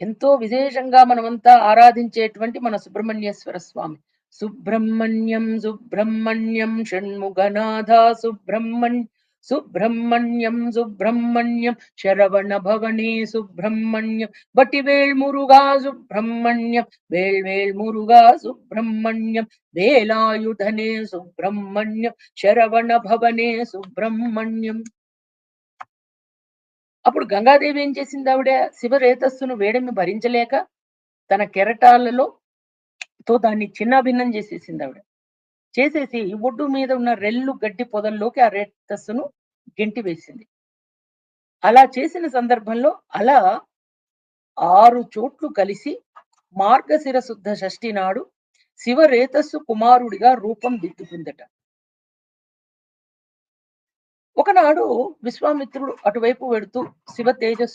ఎంతో విశేషంగా మనమంతా ఆరాధించేటువంటి మన సుబ్రహ్మణ్యేశ్వర స్వామి. సుబ్రహ్మణ్యం సుబ్రహ్మణ్యం షణ్ముగనాథ సుబ్రహ్మణ్య సుబ్రహ్మణ్యం సుబ్రహ్మణ్యం శరవణ భవనే సుబ్రహ్మణ్యం బట్టి మురుగా సుబ్రహ్మణ్యం వేల్ వేల్ మురుగా సుబ్రహ్మణ్యం వేలాయుధనే సుబ్రహ్మణ్యం శరవణ భవనే సుబ్రహ్మణ్యం అప్పుడు గంగాదేవి ఏం చేసింది ఆవిడ? శివరేతస్సును వేడిని భరించలేక తన కెరటాలలో తో దాన్ని చిన్నాభిన్నం చేసేసింది ఆవిడ. చేసేసి ఒడ్డు మీద ఉన్న రెల్లు గడ్డి పొదల్లోకి ఆ రేతస్సును గెంటి వేసింది. అలా చేసిన సందర్భంలో అలా ఆరు చోట్లు కలిసి మార్గశిర శుద్ధ షష్ఠి నాడు శివరేతస్సు కుమారుడిగా రూపం దిద్దుకుందట. ఒకనాడు విశ్వామిత్రుడు అటువైపు వెడుతూ శివ తేజస్సు